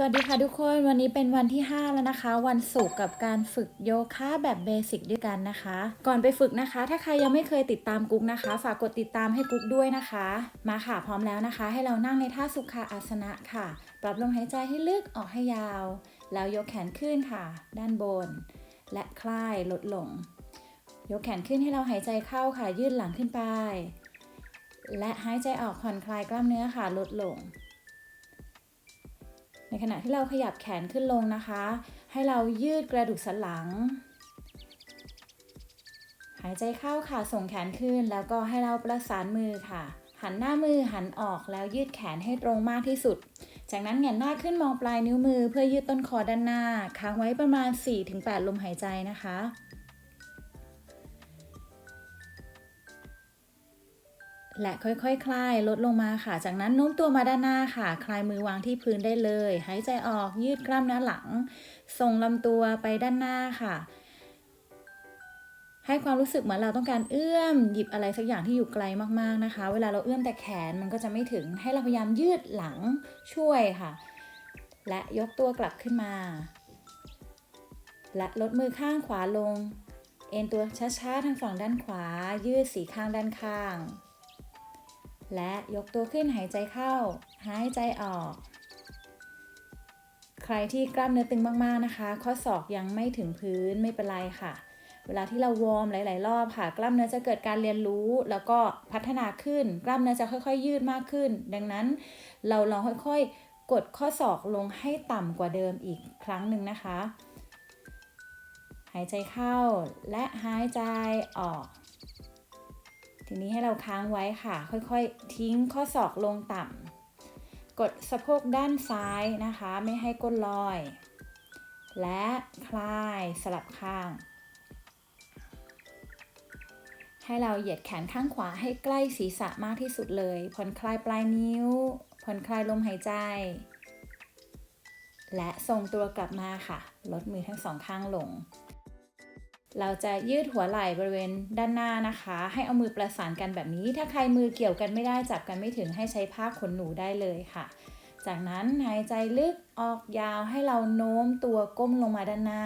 สวัสดีค่ะทุกคนวันนี้เป็นวันที่ 5 แล้วนะคะ วันศุกร์กับการฝึกโยคะแบบเบสิกด้วยกันนะคะ ก่อนไปฝึกนะคะ ถ้าใครยังไม่เคยติดตามกุ๊กนะคะ ฝากกดติดตามให้กุ๊กด้วยนะคะ มาค่ะพร้อมแล้วนะคะ ให้เรานั่งในท่าสุขาอาสนะค่ะ ปรับลมหายใจให้ลึกออกให้ยาว แล้วยกแขนขึ้นค่ะ ด้านบน และคลายลดลง ยกแขนขึ้นให้เราหายใจเข้าค่ะยืดหลังขึ้นไป และหายใจออกผ่อนคลายกล้ามเนื้อค่ะลดลง ในขณะที่เราขยับแขนขึ้นลงนะคะ ให้เรายืดกระดูกสันหลัง หายใจเข้าค่ะส่งแขนขึ้น แล้วก็ให้เราประสานมือค่ะ หันหน้ามือหันออกแล้วยืดแขนให้ตรงมากที่สุด จากนั้นแงนหน้าขึ้นมองปลายนิ้วมือ เพื่อยืดต้นคอด้านหน้า ค้างไว้ประมาณ 4-8 ลมหายใจนะคะ และค่อยๆคคลายลดลงมาค่ะ จากนั้นโน้มตัวมาด้านหน้าค่ะ คลายมือวางที่พื้นได้เลย หายใจออกยืดกล้ามเนื้อหลัง ส่งลำตัวไปด้านหน้าค่ะ ให้ความรู้สึกเหมือนเราต้องการเอื้อม หยิบอะไรสักอย่างที่อยู่ไกลมากๆนะคะ เวลาเราเอื้อมแต่แขนมันก็จะไม่ถึง ให้เราพยายามยืดหลังช่วยค่ะ และยกตัวกลับขึ้นมา และลดมือข้างขวาลง เอ็นตัวช้าๆทางฝั่งด้านขวา ยืดสีข้างด้านข้าง และยกตัวขึ้นหายใจเข้า หายใจออก ใครที่กล้ามเนื้อตึงมากๆนะคะ ข้อศอกยังไม่ถึงพื้นไม่เป็นไรค่ะ เวลาที่เราวอร์มหลาย ๆ รอบค่ะ กล้ามเนื้อจะเกิดการเรียนรู้ แล้วก็พัฒนาขึ้น กล้ามเนื้อจะค่อย ๆ ยืดมากขึ้น ดังนั้นเราลองค่อย ๆ กดข้อศอกลงให้ต่ำกว่าเดิมอีกครั้งหนึ่งนะคะ หายใจเข้าและหายใจออก ทีนี้ให้เราค้างไว้ค่ะ ค่อยๆ ทิ้งข้อศอกลงต่ำ กดสะโพกด้านซ้ายนะคะ ไม่ให้ก้นลอย และคลายสลับข้าง ให้เราเหยียดแขนข้างขวาให้ใกล้ศีรษะมากที่สุดเลย ผ่อนคลายปลายนิ้ว ผ่อนคลายลมหายใจ และส่งตัวกลับมาค่ะ ลดมือทั้งสองข้างลง เราจะยืดหัวไหล่บริเวณด้านหน้านะคะ ให้เอามือประสานกันแบบนี้ ถ้าใครมือเกี่ยวกันไม่ได้จับกันไม่ถึงให้ใช้ผ้าขนหนูได้เลยค่ะ จากนั้นหายใจลึกออกยาวให้เราโน้มตัวก้มลงมาด้านหน้า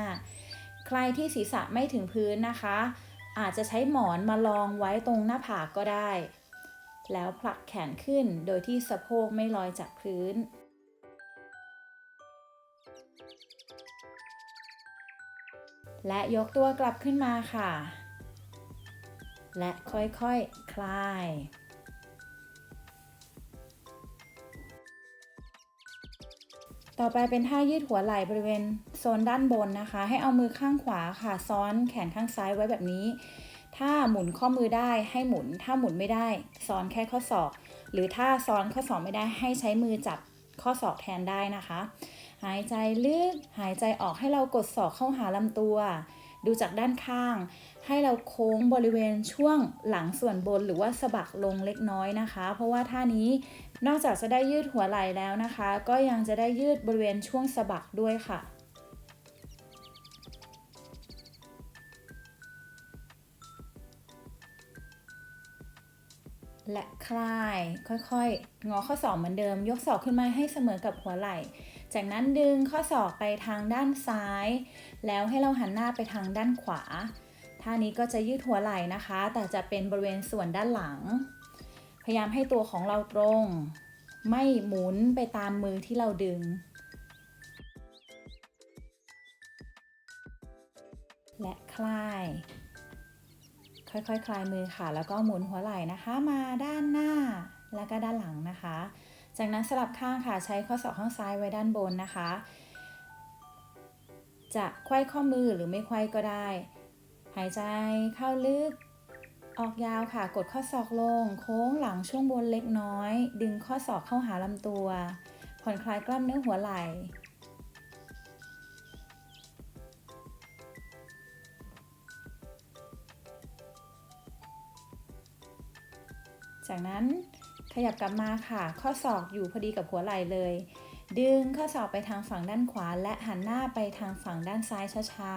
ใครที่ศีรษะไม่ถึงพื้นนะคะ อาจจะใช้หมอนมาลองไว้ตรงหน้าผากก็ได้ แล้วผลักแขนขึ้นโดยที่สะโพกไม่ลอยจากพื้น และยกตัวกลับขึ้นมาค่ะ และค่อยๆคคลาย ต่อไปเป็นท่ายืดหัวไหล่บริเวณโซนด้านบนนะคะ ให้เอามือข้างขวาค่ะซ้อนแขนข้างซ้ายไว้แบบนี้ ถ้าหมุนข้อมือได้ให้หมุน ถ้าหมุนไม่ได้ซ้อนแค่ข้อศอก หรือถ้าซ้อนข้อศอกไม่ได้ให้ใช้มือจับข้อศอกแทนได้นะคะ หายใจลึก หายใจออกให้เรากดศอกเข้าหาลำตัว ดูจากด้านข้าง ให้เราโค้งบริเวณช่วงหลังส่วนบนหรือว่าสะบักลงเล็กน้อยนะคะ เพราะว่าท่านี้นอกจากจะได้ยืดหัวไหล่แล้วนะคะ ก็ยังจะได้ยืดบริเวณช่วงสะบักด้วยค่ะและคลายค่อยๆ งอข้อศอกเหมือนเดิม ยกศอกขึ้นมาให้เสมอกับหัวไหล่ จากนั้นดึงข้อศอกไปทางด้านซ้าย แล้วให้เราหันหน้าไปทางด้านขวา ท่านี้ก็จะยืดหัวไหล่นะคะ แต่จะเป็นบริเวณส่วนด้านหลัง พยายามให้ตัวของเราตรง ไม่หมุนไปตามมือที่เราดึง และคลาย ค่อยๆคคลายมือค่ะ แล้วก็หมุนหัวไหล่นะคะ มาด้านหน้าแล้วก็ด้านหลังนะคะ จากนั้นสลับข้างค่ะใช้ข้อศอกข้างซ้ายไว้ด้านบนนะคะ จะไขว้ข้อมือหรือไม่ไขว้ก็ได้ หายใจเข้าลึก ออกยาวค่ะ กดข้อศอกลง โค้งหลังช่วงบนเล็กน้อย ดึงข้อศอกเข้าหาลำตัว ผ่อนคลายกล้ามเนื้อหัวไหล่จากนั้น ขยับกลับมาค่ะ ข้อศอกอยู่พอดีกับหัวไหล่เลย ดึงข้อศอกไปทางฝั่งด้านขวา และหันหน้าไปทางฝั่งด้านซ้ายช้า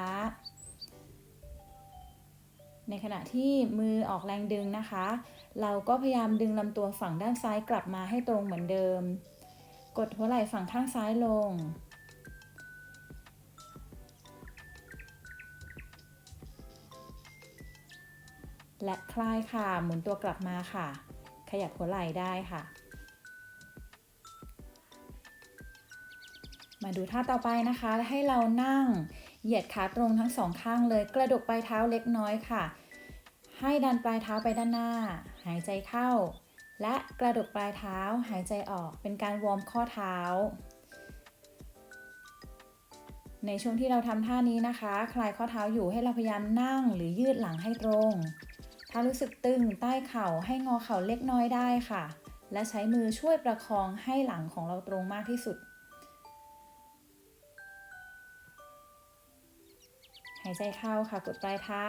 ๆ ในขณะที่มือออกแรงดึงนะคะ เราก็พยายามดึงลำตัวฝั่งด้านซ้ายกลับมาให้ตรงเหมือนเดิม กดหัวไหล่ฝั่งข้างซ้ายลงและคลายค่ะ หมุนตัวกลับมาค่ะ ยับหัวไหล่ได้ค่ะ มาดูท่าต่อไปนะคะ ให้เรานั่งเหยียดขาตรงทั้งสองข้างเลย กระดกปลายเท้าเล็กน้อยค่ะ ให้ดันปลายเท้าไปด้านหน้า หายใจเข้า และกระดกปลายเท้าหายใจออก เป็นการวอร์มข้อเท้าในช่วงที่เราทำท่านี้นะคะ คลายข้อเท้าอยู่ให้เราพยายามนั่งหรือยืดหลังให้ตรง ถ้ารู้สึกตึงใต้เข่าให้งอเข่าเล็กน้อยได้ค่ะ และใช้มือช่วยประคองให้หลังของเราตรงมากที่สุด หายใจเข้าค่ะกดปลายเท้า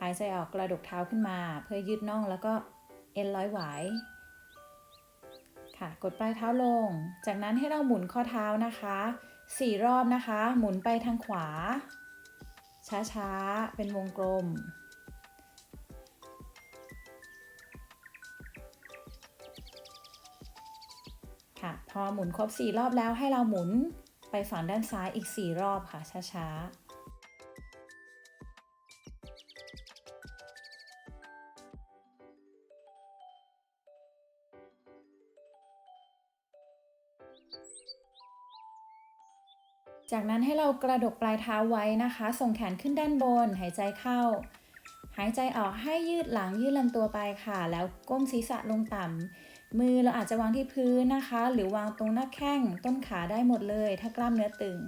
หายใจออกกระดกเท้าขึ้นมา เพื่อยืดน่องแล้วก็เอ็นร้อยไหวค่ะ กดปลายเท้าลง จากนั้นให้เราหมุนข้อเท้านะคะสี่รอบนะคะ หมุนไปทางขวา ช้าๆ เป็นวงกลม ค่ะ พอหมุนครบ 4 รอบแล้วให้เราหมุนไปฝั่งด้านซ้ายอีก 4 รอบค่ะ ช้าๆ จากนั้นให้เรากระดกปลายเท้าไว้นะคะ ส่งแขนขึ้นด้านบน หายใจเข้า หายใจออกให้ยืดหลังยืดลำตัวไปค่ะ แล้วก้มศีรษะลงต่ำ มือเราอาจจะวางที่พื้นนะคะ หรือวางตรงหน้าแข้งต้นขาได้หมดเลย ถ้ากล้ามเนื้อตึง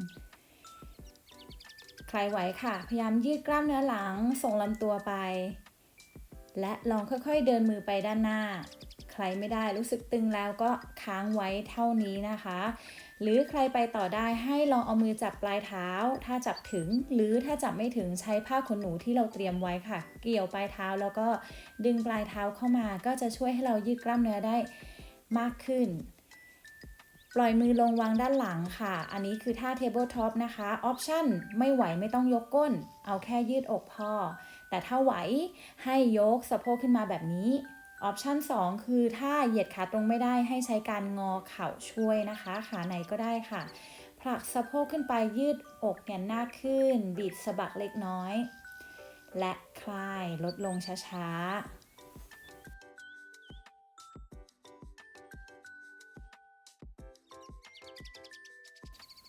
ใครไหวค่ะ พยายามยืดกล้ามเนื้อหลัง ส่งลำตัวไป และลองค่อยๆเดินมือไปด้านหน้า ใครไม่ได้รู้สึกตึงแล้วก็ค้างไว้เท่านี้นะคะ หรือใครไปต่อได้ให้ลองเอามือจับปลายเท้า ถ้าจับถึง หรือถ้าจับไม่ถึงใช้ผ้าขนหนูที่เราเตรียมไว้ค่ะ เกี่ยวปลายเท้าแล้วก็ดึงปลายเท้าเข้ามา ก็จะช่วยให้เรายืดกล้ามเนื้อได้มากขึ้น ปล่อยมือลงวางด้านหลังค่ะ อันนี้คือท่า Table Top นะคะออปชั่นไม่ไหวไม่ต้องยกก้น เอาแค่ยืดอกพอ แต่ถ้าไหวให้ยกสะโพกขึ้นมาแบบนี้ ออปชัน2 คือถ้าเหยียดขาตรงไม่ได้ให้ใช้การงอเข่าช่วยนะคะ ขาไหนก็ได้ค่ะ ผลักสะโพกขึ้นไปยืดอกแน่นหน้าขึ้นบีบสะบักเล็กน้อย และคลายลดลงช้าๆ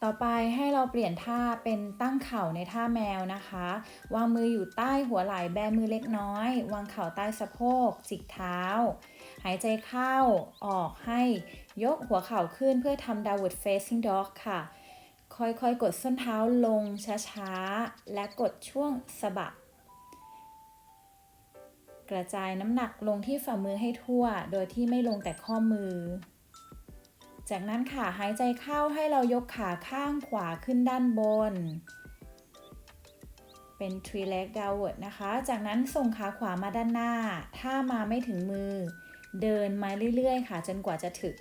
ต่อไปให้เราเปลี่ยนท่าเป็นตั้งเข่าในท่าแมวนะคะ วางมืออยู่ใต้หัวไหล่แบมือเล็กน้อย วางเข่าใต้สะโพก จิกเท้า หายใจเข้าออกให้ยกหัวเข่าขึ้นเพื่อทำ downward facing dog ค่ะ ค่อยๆ กดส้นเท้าลงช้าๆ และกดช่วงสะบักกระจายน้ำหนักลงที่ฝ่ามือให้ทั่ว โดยที่ไม่ลงแต่ข้อมือ จากนั้นค่ะหายใจเข้าให้เรายกขาข้างขวาขึ้นด้านบน เป็น three leg downward นะคะ จากนั้นส่งขาขวามาด้านหน้า ถ้ามาไม่ถึงมือ เดินมาเรื่อยๆ ค่ะ จนกว่าจะถึง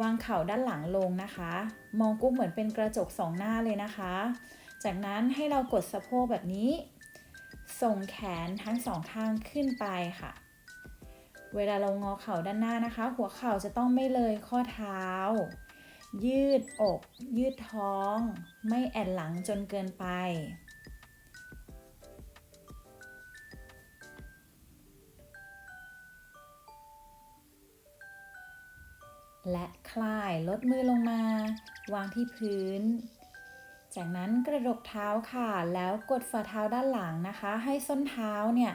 วางเข่าด้านหลังลงนะคะ มองกุ๊บเหมือนเป็นกระจกสองหน้าเลยนะคะ จากนั้นให้เรากดสะโพกแบบนี้ ส่งแขนทั้งสองข้างขึ้นไปค่ะ เวลาเรางอเข่าด้านหน้านะคะ หัวเข่าจะต้องไม่เลยข้อเท้า ยืดอก ยืดท้อง ไม่แอนหลังจนเกินไป และคลายลดมือลงมา วางที่พื้น จากนั้นกระดกเท้าค่ะ แล้วกดฝ่าเท้าด้านหลังนะคะ ให้ส้นเท้าเนี่ย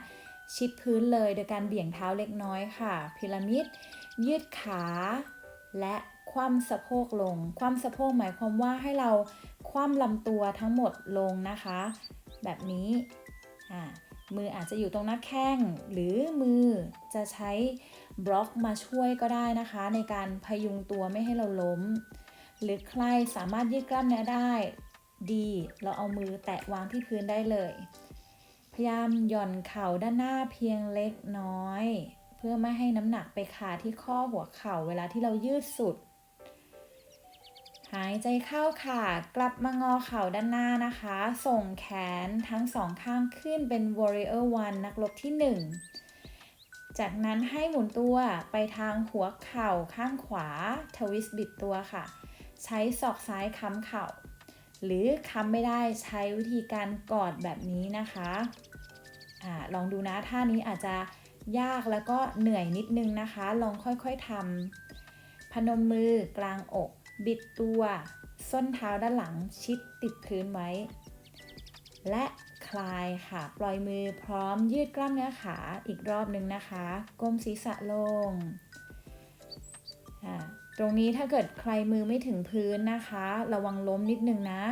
ชิดพื้นเลยโดยการเบี่ยงเท้าเล็กน้อยค่ะ พีระมิด ยืดขา และคว่ำสะโพกลง คว่ำสะโพกหมายความว่าให้เราคว่ำลำตัวทั้งหมดลงนะคะ แบบนี้อ่ามืออาจจะอยู่ตรงหน้าแข้ง หรือมือจะใช้บล็อกมาช่วยก็ได้นะคะ ในการพยุงตัวไม่ให้เราล้ม หรือใครสามารถยืดกล้ามเนื้อได้ ดี เราเอามือแตะวางที่พื้นได้เลย ยายามหย่อนเข่าด้านหน้าเพียงเล็กน้อย เพื่อไม่ให้น้ำหนักไปคาที่ข้อหัวเข่าเวลาที่เรายืดสุด หายใจเข้าค่ะ กลับมางอเข่าด้านหน้านะคะ ส่งแขนทั้งสองข้างขึ้นเป็น warrior one นักรบที่ 1 จากนั้นให้หมุนตัวไปทางหัวเข่าข้างขวา ทวิสต์บิดตัวค่ะ ใช้ศอกซ้ายค้ำเข่าหรือค้ำไม่ได้ใช้วิธีการกอดแบบนี้นะคะ อลองดูนะท่านี้อาจจะยากแล้วก็เหนื่อยนิดนึงนะคะ ลองค่อยๆทำพนมมือกลางอก บิดตัว ส้นเท้าด้านหลังชิดติดพื้นไว้ และคลายค่ะ ปล่อยมือพร้อมยืดกล้ามเนื้อขาอีกรอบนึงนะคะ ก้มศีรษะลง ตรงนี้ถ้าเกิดใครมือไม่ถึงพื้นนะคะ ระวังล้มนิดนึงนะ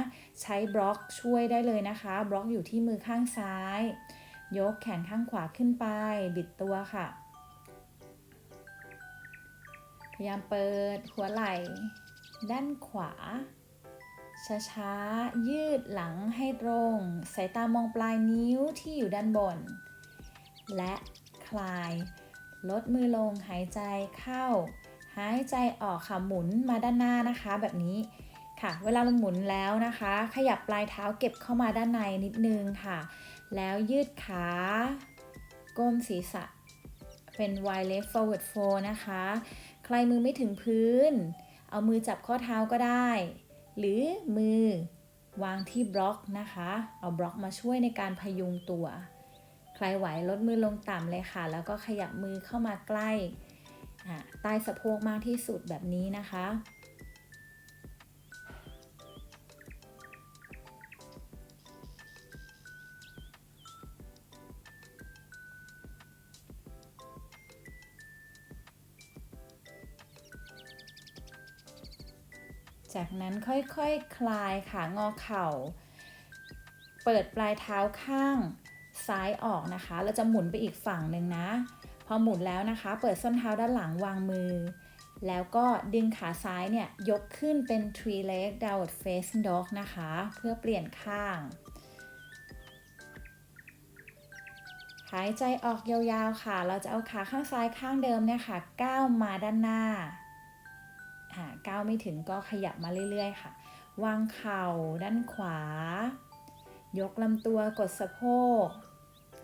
ใช้บล็อกช่วยได้เลยนะคะ บล็อกอยู่ที่มือข้างซ้าย ยกแขนข้างขวาขึ้นไป บิดตัวค่ะ พยายามเปิดหัวไหล่ ด้านขวา ช้าๆ ยืดหลังให้ตรง สายตามองปลายนิ้วที่อยู่ด้านบน และคลาย ลดมือลงหายใจเข้า หายใจออกค่ะ หมุนมาด้านหน้านะคะ แบบนี้ค่ะ เวลาเราหมุนแล้วนะคะ ขยับปลายเท้าเก็บเข้ามาด้านในนิดนึงค่ะ แล้วยืดขา ก้มศีรษะ เป็น wide leg forward fold นะคะ ใครมือไม่ถึงพื้น เอามือจับข้อเท้าก็ได้ หรือมือวางที่บล็อกนะคะ เอาบล็อกมาช่วยในการพยุงตัว ใครไหวลดมือลงต่ำเลยค่ะ แล้วก็ขยับมือเข้ามาใกล้ใต้สะโพกมากที่สุดแบบนี้นะคะ จากนั้นค่อยๆคคลายขางอเข่า เปิดปลายเท้าข้างซ้ายออกนะคะ เราจะหมุนไปอีกฝั่งหนึ่งนะ พอหมุนแล้วนะคะ เปิดส้นเท้าด้านหลังวางมือ แล้วก็ดึงขาซ้ายเนี่ย ยกขึ้นเป็น three leg downward facing dog นะคะ เพื่อเปลี่ยนข้าง หายใจออกยาวๆค่ะ เราจะเอาขาข้างซ้ายข้างเดิมเนี่ยค่ะก้าวมาด้านหน้าอ่า ก้าวไม่ถึงก็ขยับมาเรื่อยๆค่ะ วางเข่าด้านขวา ยกลำตัวกดสะโพก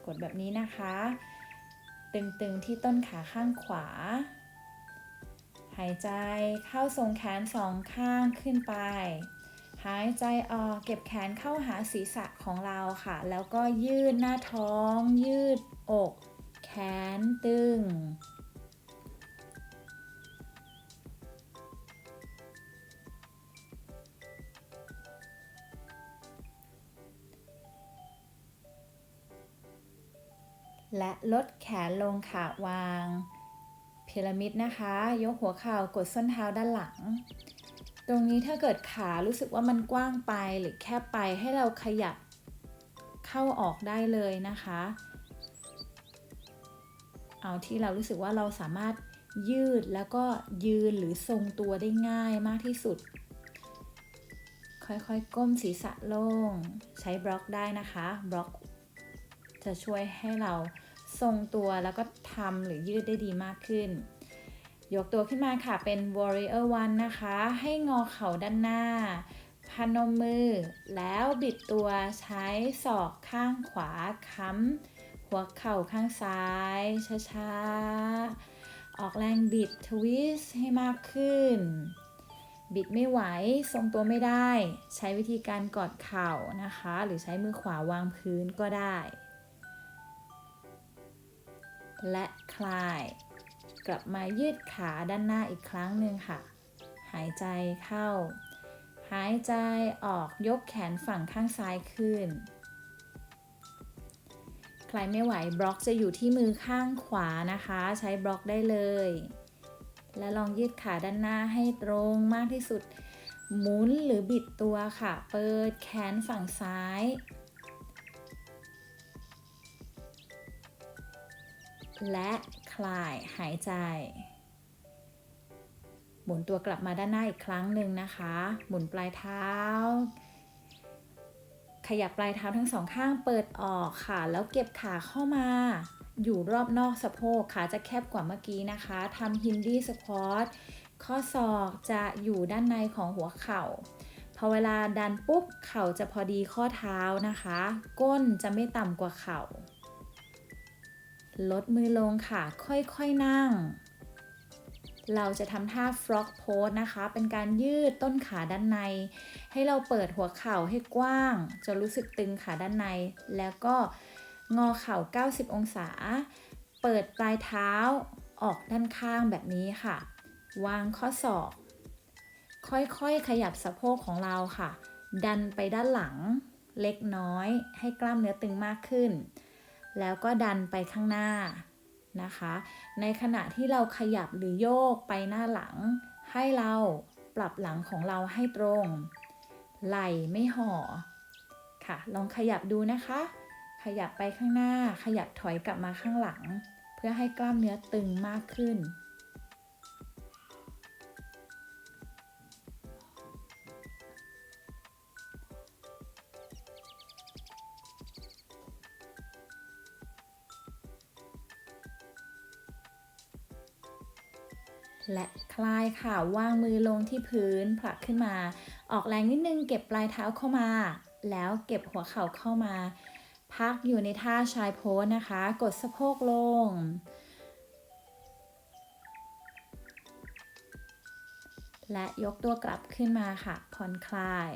กดแบบนี้นะคะ ตึงๆที่ต้นขาข้างขวา หายใจเข้าทรงแขนสองข้างขึ้นไป หายใจออกเก็บแขนเข้าหาศีรษะของเราค่ะ แล้วก็ยืดหน้าท้อง ยืดอก ลดแขนลงค่ะวางพีระมิดนะคะ ยกหัวเข่ากดส้นเท้าด้านหลัง ตรงนี้ถ้าเกิดขารู้สึกว่ามันกว้างไปหรือแคบไปให้เราขยับเข้าออกได้เลยนะคะ เอาที่เรารู้สึกว่าเราสามารถยืดแล้วก็ยืนหรือทรงตัวได้ง่ายมากที่สุด ค่อยๆ ก้มศีรษะลง ใช้บล็อกได้นะคะ บล็อก จะช่วยให้เรา ทรงตัวแล้วก็ทำหรือยืดได้ดีมากขึ้น ยกตัวขึ้นมาค่ะเป็น warrior one นะคะ ให้งอเข่าด้านหน้า พนมมือ แล้วบิดตัวใช้ศอกข้างขวาค้ำหัวเข่าข้างซ้าย ช้าๆ ออกแรงบิดทวิสต์ให้มากขึ้น บิดไม่ไหว ทรงตัวไม่ได้ ใช้วิธีการกอดเข่านะคะ หรือใช้มือขวาวางพื้นก็ได้ และคลาย กลับมายืดขาด้านหน้าอีกครั้งหนึ่งค่ะ หายใจเข้า หายใจออกยกแขนฝั่งข้างซ้ายขึ้น ใครไม่ไหวบล็อกจะอยู่ที่มือข้างขวานะคะ ใช้บล็อกได้เลย และลองยืดขาด้านหน้าให้ตรงมากที่สุดหมุนหรือบิดตัวค่ะ เปิดแขนฝั่งซ้าย และคลายหายใจ หมุนตัวกลับมาด้านหน้าอีกครั้งหนึ่งนะคะ หมุนปลายเท้า ขยับปลายเท้าทั้งสองข้างเปิดออกค่ะ แล้วเก็บขาเข้ามา อยู่รอบนอกสะโพกขาจะแคบกว่าเมื่อกี้นะคะทำฮินดี้สควอตข้อศอกจะอยู่ด้านในของหัวเข่าพอเวลาดันปุ๊บ เข่าจะพอดีข้อเท้านะคะ ก้นจะไม่ต่ำกว่าเข่า ลดมือลงค่ะ ค่อยๆนั่ง เราจะทำท่า frog pose นะคะ เป็นการยืดต้นขาด้านใน ให้เราเปิดหัวเข่าให้กว้าง จะรู้สึกตึงขาด้านใน แล้วก็งอเข่า 90 องศา เปิดปลายเท้าออกด้านข้างแบบนี้ค่ะ วางข้อศอก ค่อยๆ ขยับสะโพกของเราค่ะ ดันไปด้านหลัง เล็กน้อย ให้กล้ามเนื้อตึงมากขึ้น แล้วก็ดันไปข้างหน้านะคะ ในขณะที่เราขยับหรือโยกไปหน้าหลัง ให้เราปรับหลังของเราให้ตรง ไหล่ไม่ห่อค่ะ ลองขยับดูนะคะ ขยับไปข้างหน้า ขยับถอยกลับมาข้างหลัง เพื่อให้กล้ามเนื้อตึงมากขึ้น คลายค่ะ วางมือลงที่พื้นผลักขึ้นมา ออกแรงนิดนึง เก็บปลายเท้าเข้ามา แล้วเก็บหัวเข่าเข้ามา พักอยู่ในท่าชายโพสนะคะ กดสะโพกลง และยกตัวกลับขึ้นมาค่ะผ่อนคลาย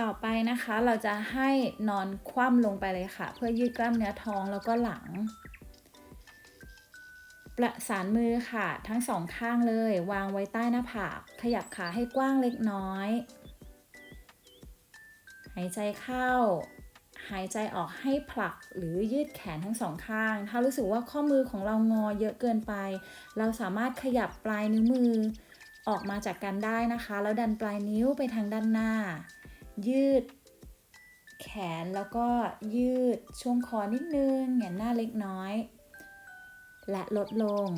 ต่อไปนะคะเราจะให้นอนคว่ำลงไปเลยค่ะ เพื่อยืดกล้ามเนื้อท้องแล้วก็หลัง ประสานมือค่ะ ทั้งสองข้างเลย วางไว้ใต้หน้าผาก ขยับขาให้กว้างเล็กน้อย หายใจเข้า หายใจออกให้ผลักหรือยืดแขนทั้งสองข้าง ถ้ารู้สึกว่าข้อมือของเรางอเยอะเกินไป เราสามารถขยับปลายนิ้วมือ ออกมาจากกันได้นะคะ แล้วดันปลายนิ้วไปทางด้านหน้า ยืด แขนแล้วก็ยืดช่วงคอนิดนึงแหงนหน้าเล็กน้อย และลดลง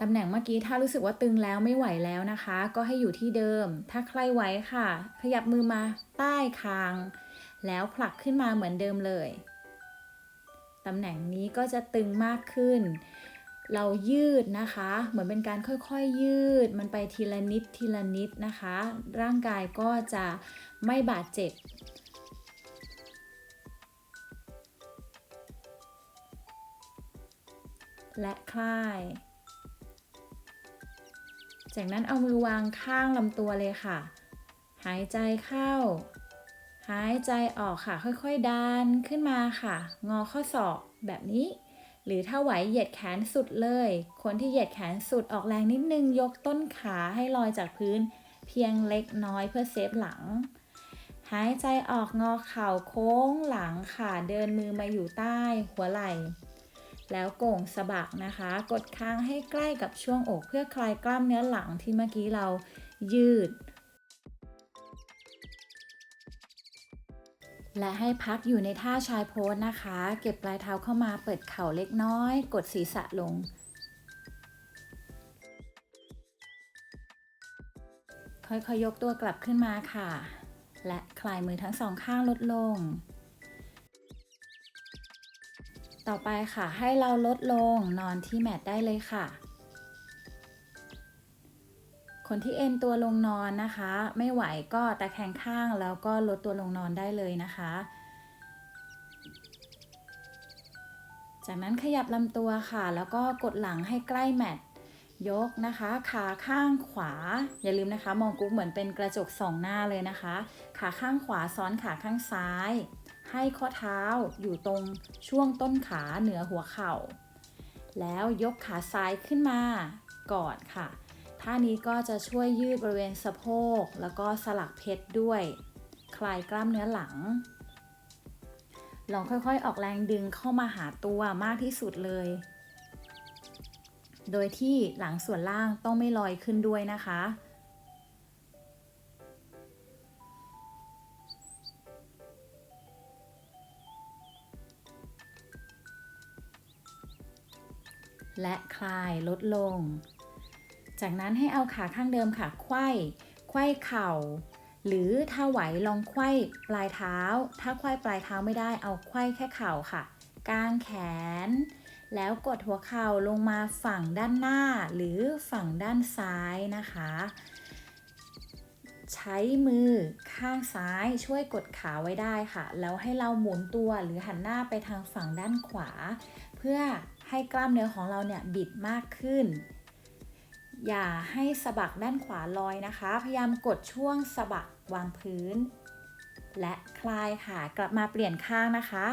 ตำแหน่งเมื่อกี้ถ้ารู้สึกว่าตึงแล้วไม่ไหวแล้วนะคะ ก็ให้อยู่ที่เดิม ถ้าใครไหวค่ะ ขยับมือมาใต้คาง แล้วผลักขึ้นมาเหมือนเดิมเลย ตำแหน่งนี้ก็จะตึงมากขึ้น เรายืดนะคะ เหมือนเป็นการค่อยๆยืด มันไปทีละนิดทีละนิดนะคะ ร่างกายก็จะไม่บาดเจ็บ และคลาย จากนั้นเอามือวางข้างลำตัวเลยค่ะ หายใจเข้า หายใจออกค่ะ ค่อยๆดันขึ้นมาค่ะ งอข้อศอกแบบนี้ หรือถ้าไหวเหยียดแขนสุดเลย คนที่เหยียดแขนสุดออกแรงนิดนึงยกต้นขาให้ลอยจากพื้น เพียงเล็กน้อยเพื่อเซฟหลังหายใจออกงอเข่าโค้งหลังค่ะ เดินมือมาอยู่ใต้หัวไหล่ แล้วโก่งสะบักนะคะ กดค้างให้ใกล้กับช่วงอกเพื่อคลายกล้ามเนื้อหลังที่เมื่อกี้เรายืด และให้พักอยู่ในท่าชายโพสนะคะ เก็บปลายเท้าเข้ามาเปิดเข่าเล็กน้อย กดศีรษะลง ค่อยๆยกตัวกลับขึ้นมาค่ะ และคลายมือทั้งสองข้างลดลง ต่อไปค่ะให้เราลดลงนอนที่แมตได้เลยค่ะ คนที่เอ็นตัวลงนอนนะคะ ไม่ไหวก็ตะแคงข้างแล้วก็ลดตัวลงนอนได้เลยนะคะ จากนั้นขยับลำตัวค่ะ แล้วก็กดหลังให้ใกล้แมตยกนะคะ ขาข้างขวา อย่าลืมนะคะ มองกุ๊กเหมือนเป็นกระจกสองหน้าเลยนะคะ ขาข้างขวาซ้อนขาข้างซ้าย ให้ข้อเท้าอยู่ตรงช่วงต้นขาเหนือหัวเข่า แล้วยกขาซ้ายขึ้นมากอดค่ะ ท่านี้ก็จะช่วยยืดบริเวณสะโพก แล้วก็สลักเพชรด้วย คลายกล้ามเนื้อหลัง ลองค่อยๆ ออกแรงดึงเข้ามาหาตัวมากที่สุดเลย โดยที่หลังส่วนล่างต้องไม่ลอยขึ้นด้วยนะคะ และคลายลดลง จากนั้นให้เอาขาข้างเดิมค่ะไขว้ไขว้เข่า หรือถ้าไหวลองไขว้ปลายเท้า ถ้าไขว้ปลายเท้าไม่ได้เอาไขว้แค่เข่าค่ะกางแขน แล้วกดหัวเข่าลงมาฝั่งด้านหน้า หรือฝั่งด้านซ้ายนะคะ ใช้มือข้างซ้ายช่วยกดขาไว้ได้ค่ะ แล้วให้เราหมุนตัวหรือหันหน้าไปทางฝั่งด้านขวา เพื่อ ให้กล้ามเนื้อของเราเนี่ยบิดมากขึ้น อย่าให้สะบักด้านขวาลอยนะคะ พยายามกดช่วงสะบักวางพื้น และคลายค่ะ กลับมาเปลี่ยนข้างนะคะ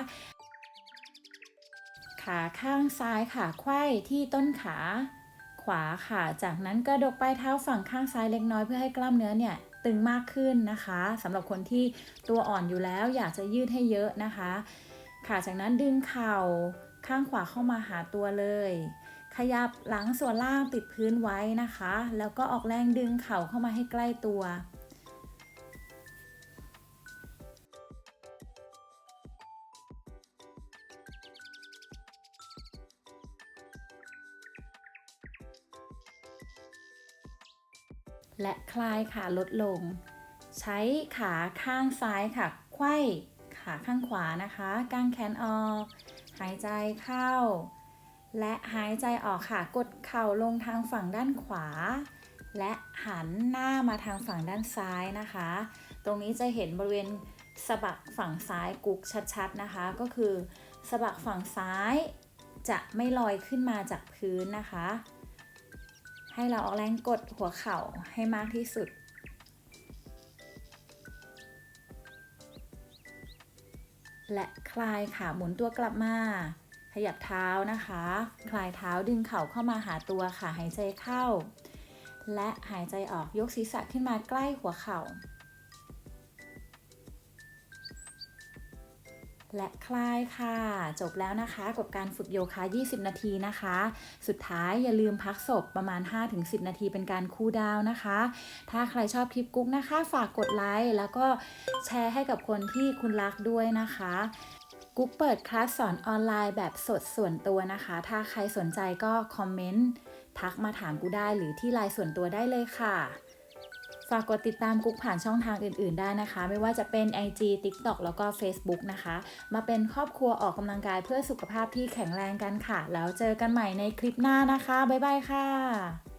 ขาข้างซ้ายค่ะไขว้ที่ต้นขาขวาค่ะ จากนั้นกระดกปลายเท้าฝั่งข้างซ้ายเล็กน้อยเพื่อให้กล้ามเนื้อเนี่ยตึงมากขึ้นนะคะสำหรับคนที่ตัวอ่อนอยู่แล้วอยากจะยืดให้เยอะนะคะค่ะจากนั้นดึงเข่า ข้างขวาเข้ามาหาตัวเลย ขยับหลังส่วนล่างติดพื้นไว้นะคะ แล้วก็ออกแรงดึงเข่าเข้ามาให้ใกล้ตัว และคลายขาลดลง ใช้ขาข้างซ้ายค่ะไขว้ขาข้างขวานะคะกางแขนออก หายใจเข้า และหายใจออกค่ะ กดเข่าลงทางฝั่งด้านขวา และหันหน้ามาทางฝั่งด้านซ้ายนะคะ ตรงนี้จะเห็นบริเวณสะบักฝั่งซ้ายกุกชัดๆนะคะ ก็คือสะบักฝั่งซ้ายจะไม่ลอยขึ้นมาจากพื้นนะคะ ให้เราออกแรงกดหัวเข่าให้มากที่สุด และคลายขาหมุนตัวกลับมา ขยับเท้านะคะ คลายเท้าดึงเข่าเข้ามาหาตัวค่ะ หายใจเข้า และหายใจออกยกศีรษะขึ้นมาใกล้หัวเข่า และคลายค่ะ จบแล้วนะคะ กับการฝึกโยคะ 20 นาทีนะคะ สุดท้ายอย่าลืมพักศพประมาณ 5-10 นาทีเป็นการคูลดาวน์นะคะ ถ้าใครชอบคลิปกุ๊กนะคะ ฝากกดไลค์แล้วก็แชร์ให้กับคนที่คุณรักด้วยนะคะกุ๊กเปิดคลาสสอนออนไลน์แบบสดส่วนตัวนะคะ ถ้าใครสนใจก็คอมเมนต์ทักมาถามกูได้หรือที่ไลน์ส่วนตัวได้เลยค่ะ ฝากกดติดตามกุ๊กผ่านช่องทางอื่นๆได้นะคะ ไม่ว่าจะเป็น IG TikTok แล้วก็ Facebook นะคะ มาเป็นครอบครัวออกกำลังกายเพื่อสุขภาพที่แข็งแรงกันค่ะ แล้วเจอกันใหม่ในคลิปหน้านะคะ บ๊ายบายค่ะ